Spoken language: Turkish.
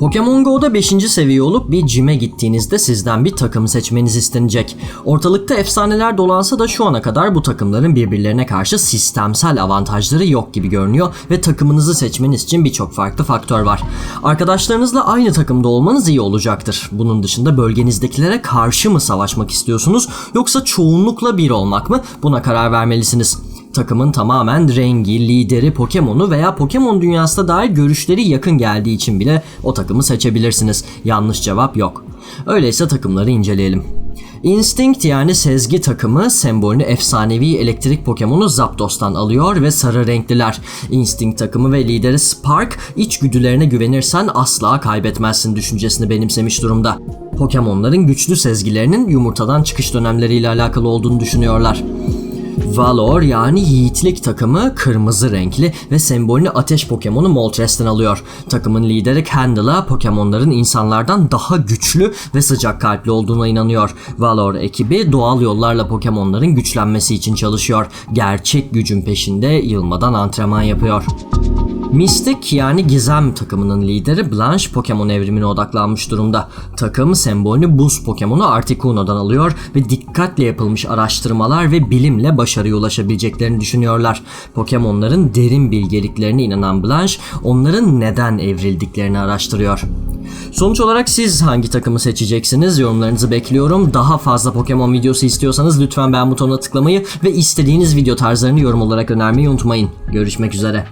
Pokemon Go'da 5. seviye olup bir cime gittiğinizde sizden bir takım seçmeniz istenecek. Ortalıkta efsaneler dolansa da şu ana kadar bu takımların birbirlerine karşı sistemsel avantajları yok gibi görünüyor ve takımınızı seçmeniz için birçok farklı faktör var. Arkadaşlarınızla aynı takımda olmanız iyi olacaktır. Bunun dışında bölgenizdekilere karşı mı savaşmak istiyorsunuz yoksa çoğunlukla bir olmak mı? Buna karar vermelisiniz. Takımın tamamen rengi, lideri, Pokemon'u veya Pokemon dünyasına dair görüşleri yakın geldiği için bile o takımı seçebilirsiniz. Yanlış cevap yok. Öyleyse takımları inceleyelim. Instinct yani sezgi takımı sembolünü efsanevi elektrik Pokemon'u Zapdos'tan alıyor ve sarı renkliler. Instinct takımı ve lideri Spark içgüdülerine güvenirsen asla kaybetmezsin düşüncesini benimsemiş durumda. Pokemon'ların güçlü sezgilerinin yumurtadan çıkış dönemleriyle alakalı olduğunu düşünüyorlar. Valor yani yiğitlik takımı kırmızı renkli ve sembolünü ateş Pokemon'u Moltres alıyor. Takımın lideri Candle'a Pokemon'ların insanlardan daha güçlü ve sıcak kalpli olduğuna inanıyor. Valor ekibi doğal yollarla Pokemon'ların güçlenmesi için çalışıyor. Gerçek gücün peşinde yılmadan antrenman yapıyor. Mystic yani gizem takımının lideri Blanche Pokemon evrimine odaklanmış durumda. Takım sembolünü buz Pokemon'u Articuno'dan alıyor ve dikkatle yapılmış araştırmalar ve bilimle başarıya ulaşabileceklerini düşünüyorlar. Pokemon'ların derin bilgeliklerine inanan Blanche onların neden evrildiklerini araştırıyor. Sonuç olarak siz hangi takımı seçeceksiniz? Yorumlarınızı bekliyorum. Daha fazla Pokemon videosu istiyorsanız lütfen beğen butonuna tıklamayı ve istediğiniz video tarzlarını yorum olarak önermeyi unutmayın. Görüşmek üzere.